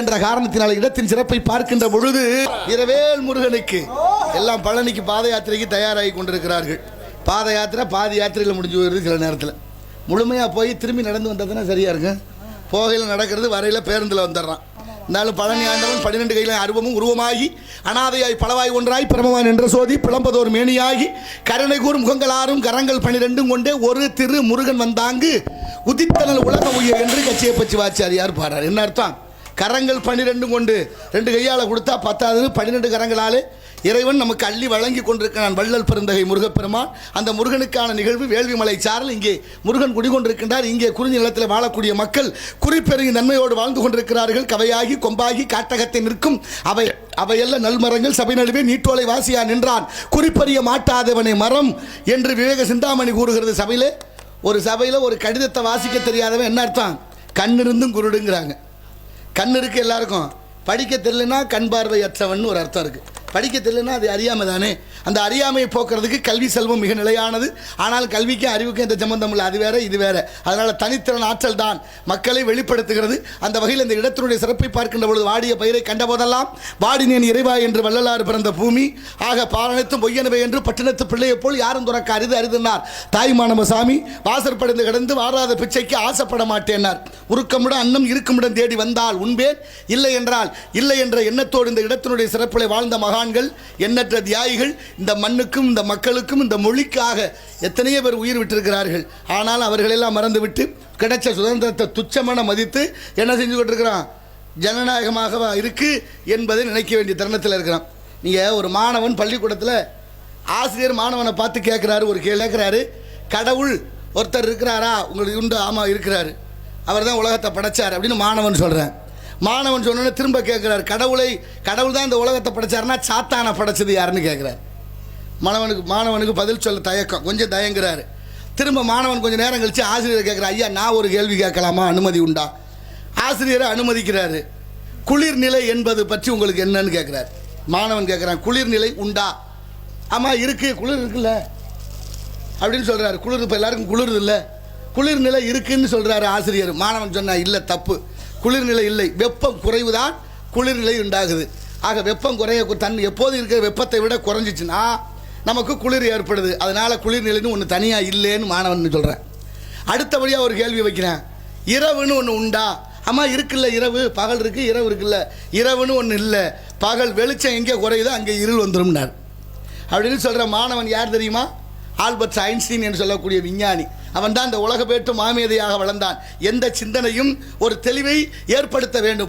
என்ற காரணத்தினால் இடத்தின் சிறப்பை பார்க்கின்ற பொழுது இரவேல் முருகனுக்கு எல்லாம் பழனிக்கு பாத யாத்திரைக்கு தயாராகி கொண்டிருக்கிறார்கள். பாத யாத்திரை பாதி யாத்திரையில் முடிஞ்சு போயிருது சில நேரத்தில். முழுமையாக போய் திரும்பி நடந்து வந்ததுன்னா சரியா இருக்கு? போகையில் நடக்கிறது வரையில் பேருந்தில் வந்துடுறான். இருந்தாலும் பழனி ஆண்டவன் பன்னிரெண்டு கையில் அருவமும் உருவமாகி அனாதையாய் பலவாய் ஒன்றாய் பிரமவான் என்ற சோதி பிளம்பதோர் மேனியாகி கருணை கூறும் முகங்களாரும் கரங்கள் பன்னிரெண்டும் கொண்டே ஒரு திரு முருகன் வந்தாங்கு உதித்தனல் உலக உய என்று கட்சியை பற்றி வாச்சாரியார் பாடுறார்? என்ன அர்த்தம்? கரங்கள் பன்னிரெண்டும் கொண்டு ரெண்டு கையால் கொடுத்தா பத்தாதுன்னு பன்னிரெண்டு கரங்களாலே இறைவன் நமக்கு அள்ளி வழங்கி கொண்டிருக்கிறான். வள்ளல் பெருந்தகை முருகப்பெருமான். அந்த முருகனுக்கான நிகழ்வு வேள்விமலை சாரல் இங்கே முருகன் குடிகொண்டிருக்கின்றார். இங்கே குறிஞ்சி நிலத்தில் வாழக்கூடிய மக்கள் குறிப்பெருகி நன்மையோடு வாழ்ந்து கொண்டிருக்கிறார்கள். கவையாகி கொம்பாகி காட்டகத்தை நிற்கும். அவை அவையல்ல நல்மரங்கள் சபை நடுவே நீட்டோலை வாசியா நின்றான். குறிப்பறிய மாட்டாதவனை மரம் என்று விவேக சிந்தாமணி கூறுகிறது சபையில். ஒரு சபையில் ஒரு கடிதத்தை வாசிக்க தெரியாதவன் என்ன அர்த்தம்? கண்ணிருந்தும் குருடுங்கிறாங்க. கண் இருக்கு எல்லாருக்கும். படிக்க தெரியலனா கண் பார்வையற்றவன் ஒரு அர்த்தம் இருக்குது படிக்க தெரியலன்னா அது அறியாமை தானே அந்த அறியாமையை போக்குறதுக்கு கல்வி செல்வம் மிக நிலையானது. ஆனால் கல்விக்கும் அறிவுக்கும் எந்த சம்பந்தம் இல்லை. அது வேற இது வேற. அதனால் தனித்திறன் ஆற்றல் தான் மக்களை வெளிப்படுத்துகிறது. அந்த வகையில் இந்த இடத்தினுடைய சிறப்பை பார்க்கின்ற பொழுது வாடிய பயிரை கண்டபோதெல்லாம் வாடினேன் இறைவா என்று வள்ளலார் பிறந்த பூமி. ஆக பாரணத்தும் பொய்யனவை என்று பட்டினத்து பிள்ளையை போல் யாரும் துறக்க அரிது அரிதுனார் தாய்மானவ சாமி வாசற்படைந்து கிடந்து வாராத பிச்சைக்கு ஆசைப்பட மாட்டேனார் உருக்கமுடன் அன்னம் இருக்குமிடம் தேடி வந்தால் உண்பேன். இல்லை என்றால் இல்லை என்ற எண்ணத்தோடு இந்த இடத்தினுடைய சிறப்பில் வாழ்ந்த மகான் மகான்கள் எண்ணற்ற தியாகிகள் இந்த மண்ணுக்கும் இந்த மக்களுக்கும் இந்த மொழிக்காக எத்தனையோ பேர் உயிர் விட்டிருக்கிறார்கள். ஆனால் அவர்களெல்லாம் மறந்துவிட்டு கிடைச்ச சுதந்திரத்தை துச்சமான மதித்து என்ன செஞ்சு கொண்டிருக்கிறான்? ஜனநாயகமாக இருக்கு என்பதை நினைக்க வேண்டிய தருணத்தில் இருக்கிறான். நீங்கள் ஒரு மாணவன் பள்ளிக்கூடத்தில் ஆசிரியர் மாணவனை பார்த்து கேட்குறாரு ஒரு கேள்வி கேட்குறாரு. கடவுள் ஒருத்தர் இருக்கிறாரா? உங்களுக்கு உண்டு ஆமாம் இருக்கிறாரு. அவர் தான் உலகத்தை படைச்சார் அப்படின்னு மாணவன் சொல்கிறேன் மாணவன் சொன்னோன்னே திரும்ப கேட்குறாரு கடவுளை கடவுள் தான் இந்த உலகத்தை படைச்சாருன்னா சாத்தானை படைச்சது யாருன்னு கேட்குறாரு. மாணவனுக்கு மாணவனுக்கு பதில் சொல்ல தயக்கம் கொஞ்சம் தயங்குறாரு. திரும்ப மாணவன் கொஞ்சம் நேரம் கழிச்சு ஆசிரியர் கேட்குற ஐயா நான் ஒரு கேள்வி கேட்கலாமா? அனுமதி உண்டா? ஆசிரியரை அனுமதிக்கிறாரு. குளிர்நிலை என்பது பற்றி உங்களுக்கு என்னன்னு கேட்குறாரு. மாணவன் கேட்குறான் குளிர்நிலை உண்டா? ஆமாம் இருக்கு குளிர் இருக்குல்ல. அப்படின்னு சொல்கிறாரு குளிர் இப்போ எல்லாருக்கும் குளிர் இல்லை. குளிர்நிலை இருக்குன்னு சொல்கிறாரு ஆசிரியர். மாணவன் சொன்னால் இல்லை தப்பு. குளிர்நிலை இல்லை. வெப்பம் குறைவுதான் குளிர்நிலை உண்டாகுது. ஆக வெப்பம் குறைய தன் எப்போது இருக்கிற வெப்பத்தை விட குறைஞ்சிச்சுன்னா நமக்கு குளிர் ஏற்படுது. அதனால குளிர்நிலைன்னு ஒன்று தனியாக இல்லைன்னு மாணவன் சொல்கிறேன் அடுத்தபடியாக ஒரு கேள்வி வைக்கிறேன். இரவுன்னு ஒன்று உண்டா? அம்மா இருக்குல்ல இரவு? பகல் இருக்கு இரவு இருக்குல்ல. இரவுன்னு ஒன்று இல்லை. பகல் வெளிச்சம் எங்கே குறையுதோ அங்கே இருள் வந்துரும்னார். அப்படின்னு சொல்கிற மாணவன் யார் தெரியுமா? ஆல்பர்ட் ஐன்ஸ்டீன் என்று சொல்லக்கூடிய விஞ்ஞானி. அவன் தான் இந்த உலக பேட்டு மாமேதையாக வளர்ந்தான். எந்த சிந்தனையும் ஒரு தெளிவை ஏற்படுத்த வேண்டும்.